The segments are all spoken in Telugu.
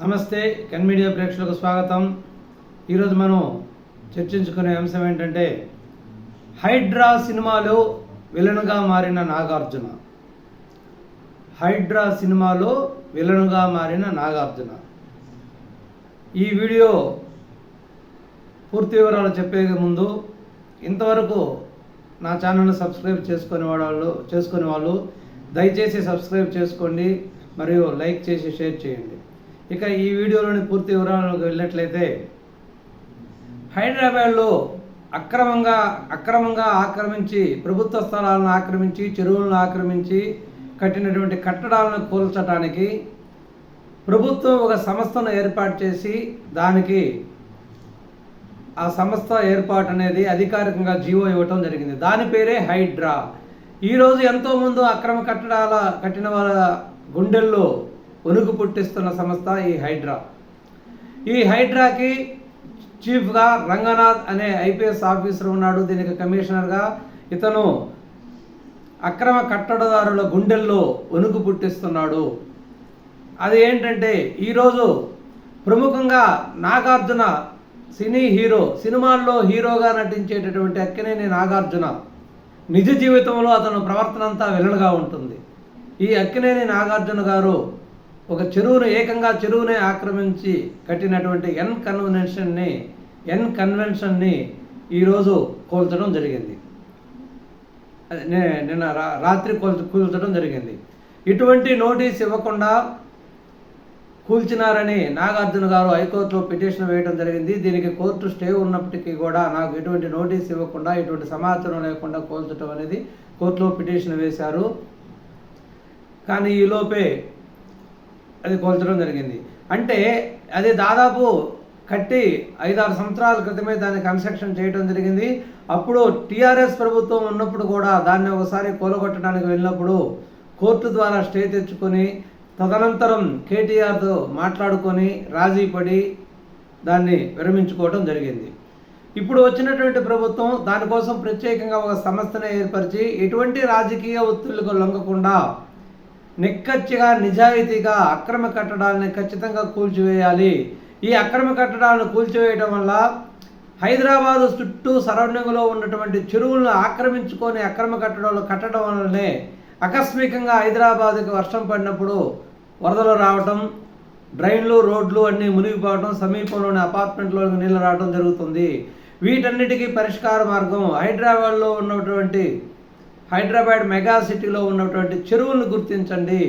నమస్తే కెన్ మీడియా ప్రేక్షకులకు స్వాగతం. ఈరోజు మనం చర్చించుకునే అంశం ఏంటంటే హైడ్రా సినిమాలో విలన్గా మారిన నాగార్జున. హైడ్రా సినిమాలో విలన్గా మారిన నాగార్జున. ఈ వీడియో పూర్తి వివరాలు చెప్పే ముందు ఇంతవరకు నా ఛానల్ని సబ్స్క్రైబ్ చేసుకునే వాళ్ళు చేసుకునే వాళ్ళు దయచేసి సబ్స్క్రైబ్ చేసుకోండి మరియు లైక్ చేసి షేర్ చేయండి. ఇక ఈ వీడియోలోని పూర్తి వివరాలకు వెళ్ళినట్లయితే హైదరాబాద్లో అక్రమంగా అక్రమంగా ఆక్రమించి ప్రభుత్వ స్థలాలను ఆక్రమించి చెరువులను ఆక్రమించి కట్టినటువంటి కట్టడాలను కూల్చడానికి ప్రభుత్వం ఒక సంస్థను ఏర్పాటు చేసి దానికి ఆ సంస్థ ఏర్పాటు అనేది అధికారికంగా జీవో ఇవ్వటం జరిగింది. దాని పేరే హైడ్రా. ఈరోజు ఎంతోమంది అక్రమ కట్టడాల కట్టిన వాళ్ళ గుండెల్లో వణుకు పుట్టిస్తున్న సంస్థ ఈ హైడ్రా. ఈ హైడ్రాకి చీఫ్గా రంగనాథ్ అనే ఐపీఎస్ ఆఫీసర్ ఉన్నాడు. దీనికి కమిషనర్గా ఇతను అక్రమ కట్టడదారుల గుండెల్లో వణుకు పుట్టిస్తున్నాడు. అది ఏంటంటే ఈరోజు ప్రముఖంగా నాగార్జున సినీ హీరో సినిమాల్లో హీరోగా నటించేటటువంటి అక్కినేని నాగార్జున నిజ జీవితంలో అతను ప్రవర్తన అంతా విలన్గా ఉంటుంది. ఈ అక్కినేని నాగార్జున గారు ఒక చెరువును ఏకంగా చెరువునే ఆక్రమించి కట్టినటువంటి ఎన్ కన్వెన్షన్ని ఎన్ కన్వెన్షన్ని ఈరోజు కోల్చడం జరిగింది. అదే నే- నిన్న రాత్రి కూల్చ కూల్చడం జరిగింది. ఇటువంటి నోటీస్ ఇవ్వకుండా కూల్చినారని నాగార్జున గారు హైకోర్టులో పిటిషన్ వేయడం జరిగింది. దీనికి కోర్టు స్టే ఉన్నప్పటికీ కూడా నాకు ఎటువంటి నోటీస్ ఇవ్వకుండా ఎటువంటి సమాచారం లేకుండా కోల్చడం అనేది కోర్టులో పిటిషన్ వేశారు. కానీ ఈలోపే అది కోల్చడం జరిగింది. అంటే అది దాదాపు కట్టి ఐదారు సంవత్సరాల క్రితమే దాన్ని కన్స్ట్రక్షన్ చేయడం జరిగింది. అప్పుడు టీఆర్ఎస్ ప్రభుత్వం ఉన్నప్పుడు కూడా దాన్ని ఒకసారి కూలగొట్టడానికి వెళ్ళినప్పుడు కోర్టు ద్వారా స్టే తెచ్చుకొని తదనంతరం కేటీఆర్తో మాట్లాడుకొని రాజీ పడి దాన్ని విరమించుకోవడం జరిగింది. ఇప్పుడు వచ్చినటువంటి ప్రభుత్వం దానికోసం ప్రత్యేకంగా ఒక సంస్థను ఏర్పరిచి ఎటువంటి రాజకీయ ఒత్తిళ్ళకు లొంగకుండా నిక్కచ్చిగా నిజాయితీగా అక్రమ కట్టడాలని ఖచ్చితంగా కూల్చివేయాలి. ఈ అక్రమ కట్టడాలను కూల్చివేయడం వల్ల హైదరాబాదు చుట్టూ సరౌండింగ్లో ఉన్నటువంటి చెరువులను ఆక్రమించుకొని అక్రమ కట్టడాలు కట్టడం వల్లనే ఆకస్మికంగా హైదరాబాద్కి వర్షం పడినప్పుడు వరదలు రావటం డ్రైన్లు రోడ్లు అన్నీ మునిగిపోవడం సమీపంలోని అపార్ట్మెంట్లోకి నీళ్ళు రావడం జరుగుతుంది. వీటన్నిటికీ పరిష్కార మార్గం హైదరాబాద్లో ఉన్నటువంటి హైదరాబాద్ మెగా సిటీలో ఉన్నటువంటి చెరువులను గుర్తించండి.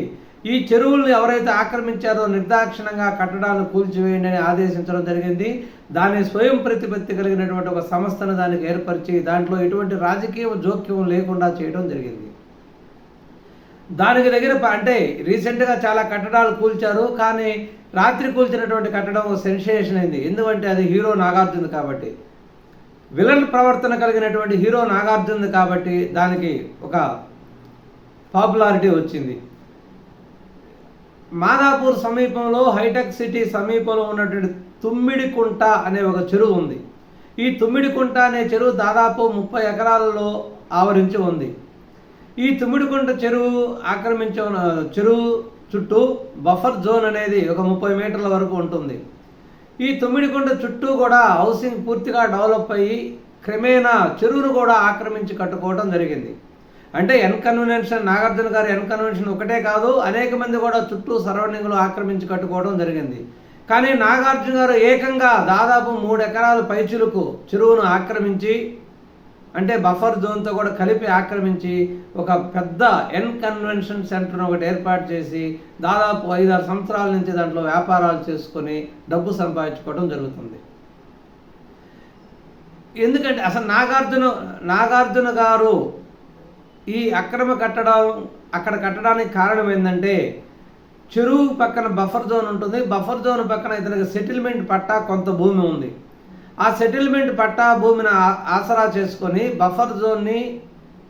ఈ చెరువులను ఎవరైతే ఆక్రమించారో నిర్దాక్షిణంగా కట్టడాలను కూల్చివేయండి అని ఆదేశించడం జరిగింది. దాని స్వయం ప్రతిపత్తి కలిగినటువంటి ఒక సంస్థను దానికి ఏర్పరిచి దాంట్లో ఎటువంటి రాజకీయ జోక్యం లేకుండా చేయడం జరిగింది. దానికి దగ్గర అంటే రీసెంట్గా చాలా కట్టడాలు కూల్చారు. కానీ రాత్రి కూల్చినటువంటి కట్టడం సెన్సేషన్ అయింది. ఎందుకంటే అది హీరో నాగార్జున కాబట్టి. విలన్ ప్రవర్తన కలిగినటువంటి హీరో నాగార్జున కాబట్టి దానికి ఒక పాపులారిటీ వచ్చింది. మాదాపూర్ సమీపంలో హైటెక్ సిటీ సమీపంలో ఉన్నటువంటి తుమ్మిడికుంట అనే ఒక చెరువు ఉంది. ఈ తుమ్మిడికుంట అనే చెరువు దాదాపు ముప్పై ఎకరాలలో ఆవరించి ఉంది. ఈ తుమ్మిడికుంట చెరువు ఆక్రమించ ఉన్న చెరువు చుట్టూ బఫర్ జోన్ అనేది ఒక ముప్పై మీటర్ల వరకు ఉంటుంది. ఈ తొమ్మిడికొండ చుట్టూ కూడా హౌసింగ్ పూర్తిగా డెవలప్ అయ్యి క్రమేణా చెరువును కూడా ఆక్రమించి కట్టుకోవడం జరిగింది. అంటే ఎన్ కన్వెన్షన్ నాగార్జున గారి ఎన్ కన్వెన్షన్ ఒకటే కాదు అనేక మంది కూడా చుట్టూ సరౌండింగ్లో ఆక్రమించి కట్టుకోవడం జరిగింది. కానీ నాగార్జున గారు ఏకంగా దాదాపు మూడు ఎకరాల పైచులకు చెరువును ఆక్రమించి అంటే బఫర్ జోన్తో కూడా కలిపి ఆక్రమించి ఒక పెద్ద ఎన్ కన్వెన్షన్ సెంటర్ ఒకటి ఏర్పాటు చేసి దాదాపు ఐదారు సంవత్సరాల నుంచి దాంట్లో వ్యాపారాలు చేసుకొని డబ్బు సంపాదించుకోవడం జరుగుతుంది. ఎందుకంటే అసలు నాగార్జున నాగార్జున గారు ఈ అక్రమ కట్టడం అక్కడ కట్టడానికి కారణం ఏంటంటే చెరువు పక్కన బఫర్ జోన్ ఉంటుంది. బఫర్ జోన్ పక్కన ఇతనికి సెటిల్మెంట్ పట్టా కొంత భూమి ఉంది. ఆ సెటిల్మెంట్ పట్టా భూమిని ఆసరా చేసుకొని బఫర్ జోన్ని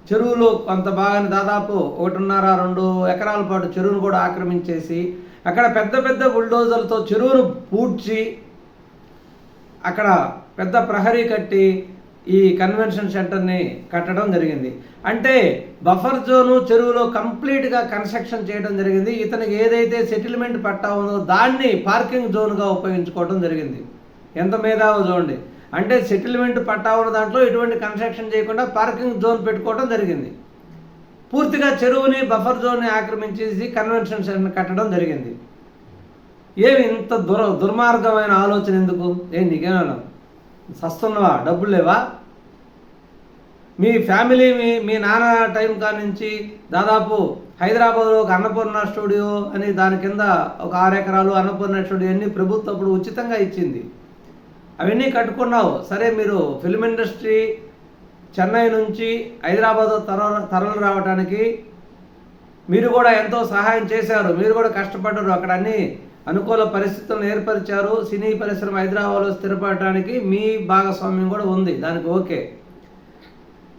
చెరువులో కొంత భాగాన్ని దాదాపు ఒకటిన్నర రెండు ఎకరాల పాటు చెరువును కూడా ఆక్రమించేసి అక్కడ పెద్ద పెద్ద బుల్డోజర్లతో చెరువును పూడ్చి అక్కడ పెద్ద ప్రహరీ కట్టి ఈ కన్వెన్షన్ సెంటర్ని కట్టడం జరిగింది. అంటే బఫర్ జోను చెరువులో కంప్లీట్గా కన్స్ట్రక్షన్ చేయడం జరిగింది. ఇతనికి ఏదైతే సెటిల్మెంట్ పట్టా ఉందో దాన్ని పార్కింగ్ జోన్గా ఉపయోగించుకోవడం జరిగింది. ఎంత మేధావో చూడండి. అంటే సెటిల్మెంట్ పట్టా ఉన్న దాంట్లో ఎటువంటి కన్స్ట్రక్షన్ చేయకుండా పార్కింగ్ జోన్ పెట్టుకోవడం జరిగింది. పూర్తిగా చెరువుని బఫర్ జోన్ని ఆక్రమించేసి కన్వెన్షన్ సెంటర్ కట్టడం జరిగింది. ఏమి ఇంత దుర దుర్మార్గమైన ఆలోచన ఎందుకు? ఏం నీకేమన్నా సస్తున్నవా? డబ్బులు లేవా? మీ ఫ్యామిలీ మీ మీ నాన్న టైం నుంచి దాదాపు హైదరాబాద్లో ఒక అన్నపూర్ణ స్టూడియో అని దాని కింద ఒక ఆరు ఎకరాలు అన్నపూర్ణ స్టూడియో అన్ని ప్రభుత్వం అప్పుడు ఉచితంగా ఇచ్చింది. అవన్నీ కట్టుకున్నావు. సరే మీరు ఫిల్మ్ ఇండస్ట్రీ చెన్నై నుంచి హైదరాబాద్ తర తరలు రావడానికి మీరు కూడా ఎంతో సహాయం చేశారు. మీరు కూడా కష్టపడ్డారు. అక్కడ అన్ని అనుకూల పరిస్థితులను ఏర్పరిచారు. సినీ పరిశ్రమ హైదరాబాద్లో స్థిరపడటానికి మీ భాగస్వామ్యం కూడా ఉంది. దానికి ఓకే.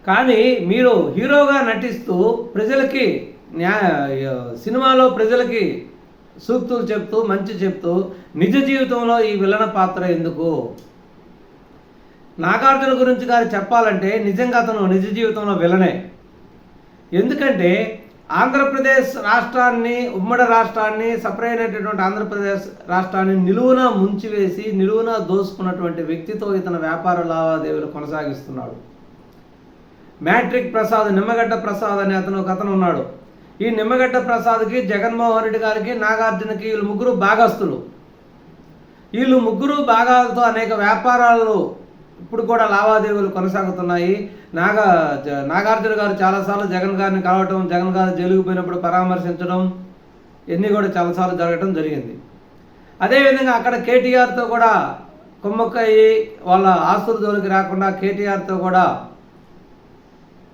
కానీ మీరు హీరోగా నటిస్తూ ప్రజలకి న్యాయ సినిమాలో ప్రజలకి సూక్తులు చెప్తూ మంచి చెప్తూ నిజ జీవితంలో ఈ విలన పాత్ర ఎందుకు? నాగార్జున గురించి గారు చెప్పాలంటే నిజంగా అతను నిజ జీవితంలో విలనే. ఎందుకంటే ఆంధ్రప్రదేశ్ రాష్ట్రాన్ని ఉమ్మడి రాష్ట్రాన్ని సపరేట్ అయినటువంటి ఆంధ్రప్రదేశ్ రాష్ట్రాన్ని నిలువున ముంచివేసి నిలువున దోసుకున్నటువంటి వ్యక్తితో ఇతను వ్యాపార లావాదేవీలు కొనసాగిస్తున్నాడు. మ్యాట్రిక్ ప్రసాద్ నిమ్మగడ్డ ప్రసాద్ అనే అతను ఒక అతను ఉన్నాడు. ఈ నిమ్మగడ్డ ప్రసాద్కి జగన్మోహన్ రెడ్డి గారికి నాగార్జునకి వీళ్ళు ముగ్గురు భాగస్తులు వీళ్ళు ముగ్గురు భాగాలతో అనేక వ్యాపారాలు ఇప్పుడు కూడా లావాదేవీలు కొనసాగుతున్నాయి. నాగా నాగార్జున గారు చాలాసార్లు జగన్ గారిని కలవటం జగన్ గారు జైలుకు పోయినప్పుడు పరామర్శించడం ఇవన్నీ కూడా చాలాసార్లు జరగటం జరిగింది. అదేవిధంగా అక్కడ కేటీఆర్తో కూడా కుమ్మక్కయ్యి వాళ్ళ ఆస్తుల జోలికి రాకుండా కేటీఆర్తో కూడా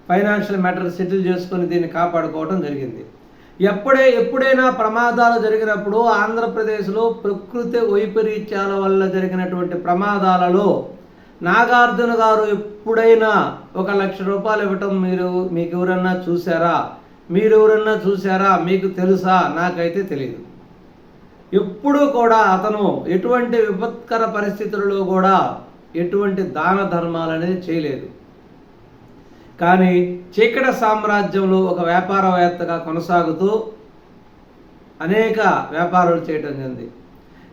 ఫైనాన్షియల్ మ్యాటర్ సెటిల్ చేసుకొని దీన్ని కాపాడుకోవడం జరిగింది. ఎప్పుడే ఎప్పుడైనా ప్రమాదాలు జరిగినప్పుడు ఆంధ్రప్రదేశ్లో ప్రకృతి వైపరీత్యాల వల్ల జరిగినటువంటి ప్రమాదాలలో నాగార్జున గారు ఎప్పుడైనా ఒక లక్ష రూపాయలు ఇవ్వటం మీరు మీకు ఎవరన్నా చూసారా మీరు ఎవరన్నా చూసారా మీకు తెలుసా? నాకైతే తెలియదు ఎప్పుడూ కూడా అతను ఎటువంటి విపత్కర పరిస్థితులలో కూడా ఎటువంటి దాన ధర్మాలు అనేది చేయలేదు. కానీ చీకట సామ్రాజ్యంలో ఒక వ్యాపారవేత్తగా కొనసాగుతూ అనేక వ్యాపారాలు చేయటం జరిగింది.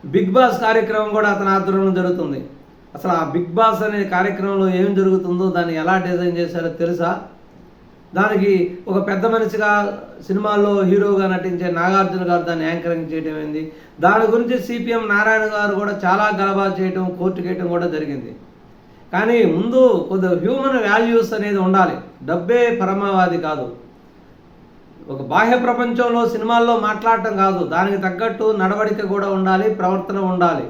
బిగ్ బాస్ కార్యక్రమం కూడా అతని ఆధ్వర్యంలో జరుగుతుంది. అసలు ఆ బిగ్ బాస్ అనే కార్యక్రమంలో ఏం జరుగుతుందో దాన్ని ఎలా డిజైన్ చేశారో తెలుసా? దానికి ఒక పెద్ద మనిషిగా సినిమాల్లో హీరోగా నటించే నాగార్జున గారు దాన్ని యాంకరింగ్ చేయడం ఏంది? దాని గురించి సిపిఎం నారాయణ గారు కూడా చాలా గలబా చేయటం కోర్టు చేయటం కూడా జరిగింది. కానీ ముందు కొద్దిగా హ్యూమన్ వాల్యూస్ అనేది ఉండాలి. డబ్బే పరమావాది కాదు. ఒక బాహ్య ప్రపంచంలో సినిమాల్లో మాట్లాడటం కాదు. దానికి తగ్గట్టు నడవడిక కూడా ఉండాలి ప్రవర్తన ఉండాలి.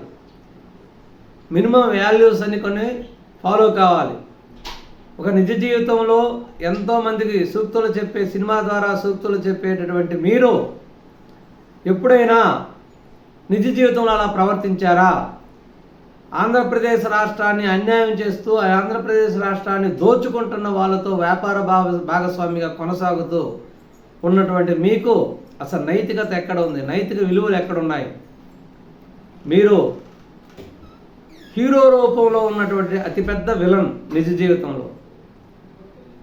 మినిమం వాల్యూస్ అని కొన్ని ఫాలో కావాలి. ఒక నిజ జీవితంలో ఎంతోమందికి సూక్తులు చెప్పే సినిమా ద్వారా సూక్తులు చెప్పేటటువంటి మీరు ఎప్పుడైనా నిజ జీవితంలో అలా ప్రవర్తించారా? ఆంధ్రప్రదేశ్ రాష్ట్రాన్ని అన్యాయం చేస్తూ ఆంధ్రప్రదేశ్ రాష్ట్రాన్ని దోచుకుంటున్న వాళ్ళతో వ్యాపార భాగ భాగస్వామిగా కొనసాగుతూ ఉన్నటువంటి మీకు అసలు నైతికత ఎక్కడ ఉంది? నైతిక విలువలు ఎక్కడ ఉన్నాయి? మీరు హీరో రూపంలో ఉన్నటువంటి అతిపెద్ద విలన్ నిజ జీవితంలో.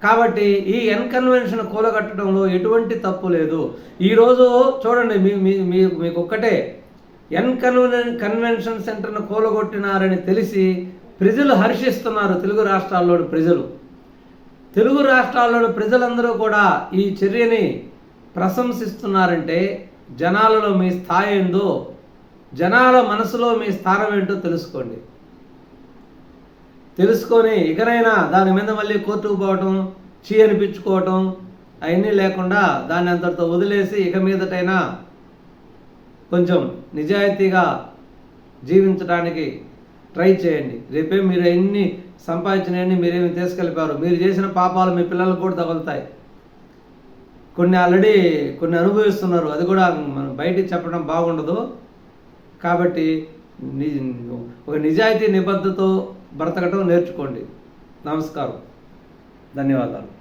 కాబట్టి ఈ ఎన్కన్వెన్షన్ కూలగట్టడంలో ఎటువంటి తప్పు లేదు. ఈరోజు చూడండి మీ మీకు ఒక్కటే ఎన్ కన్వెన్ కన్వెన్షన్ సెంటర్ను కూలగొట్టినారని తెలిసి ప్రజలు హర్షిస్తున్నారు తెలుగు రాష్ట్రాల్లోని ప్రజలు. తెలుగు రాష్ట్రాల్లోని ప్రజలందరూ కూడా ఈ చర్యని ప్రశంసిస్తున్నారంటే జనాలలో మీ స్థాయి ఏందో జనాల మనసులో మీ స్థానం ఏంటో తెలుసుకోండి. తెలుసుకొని ఇకనైనా దాని మీద మళ్ళీ కోర్టుకు పోవటం చీ అనిపించుకోవటం అవన్నీ లేకుండా దాన్ని అంతటితో వదిలేసి ఇక మీదటైనా కొంచెం నిజాయితీగా జీవించడానికి ట్రై చేయండి. రేపే మీరు ఎన్ని సంపాదించినవన్నీ మీరేమి తీసుకెళ్ళిపోయారు మీరు చేసిన పాపాలు మీ పిల్లలకు కూడా తగులుతాయి. కొన్ని ఆల్రెడీ కొన్ని అనుభవిస్తున్నారు అది కూడా మనం బయటికి చెప్పడం బాగుండదు. కాబట్టి ఒక నిజాయితీ నిబద్ధతో బ్రతకటం నేర్చుకోండి. నమస్కారం. ధన్యవాదాలు.